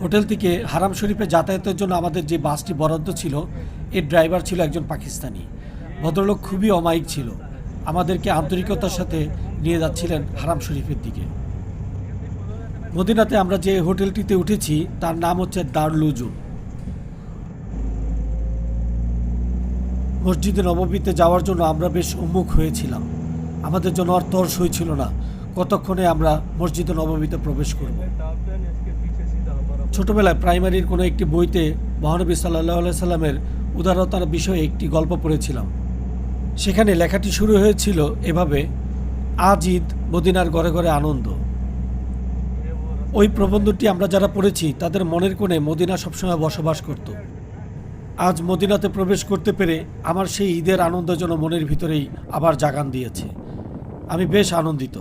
Hotel থেকে হারাম শরীফে যাতায়াতের জন্য আমাদের যে বাসটি বরাদ্দ ছিল, এর ড্রাইভার ছিল একজন পাকিস্তানি। ভদ্রলোক খুবই অমায়িক ছিল। আমাদেরকে আন্তরিকতার সাথে নিয়ে যাচ্ছিলেন হারাম শরীফের দিকে। মদিনাতে আমরা যে হোটেলটিতে উঠেছি, তার নাম হচ্ছে দারলুজুম। মসজিদে নবমীতে যাওয়ার জন্য আমরা বেশ উন্মুখ হয়েছিলাম। আমাদের জন্য আর তর হয়েছিল না। কতক্ষণে আমরা মসজিদে নবমীতে প্রবেশ করব? ছোটবেলায় প্রাইমারির কোনো একটি বইতে মহানবী সাল্লাহ সাল্লামের উদারতার বিষয়ে একটি গল্প পড়েছিলাম। সেখানে লেখাটি শুরু হয়েছিল এভাবে আজ ঈদ মদিনার ঘরে ঘরে আনন্দ। ওই প্রবন্ধটি আমরা যারা পড়েছি, তাদের মনের কোণে মদিনা সবসময় বসবাস করত। আজ মদিনাতে প্রবেশ করতে পেরে আমার সেই ঈদের আনন্দ যেন মনের ভিতরেই আবার জাগান দিয়েছে। আমি বেশ আনন্দিত।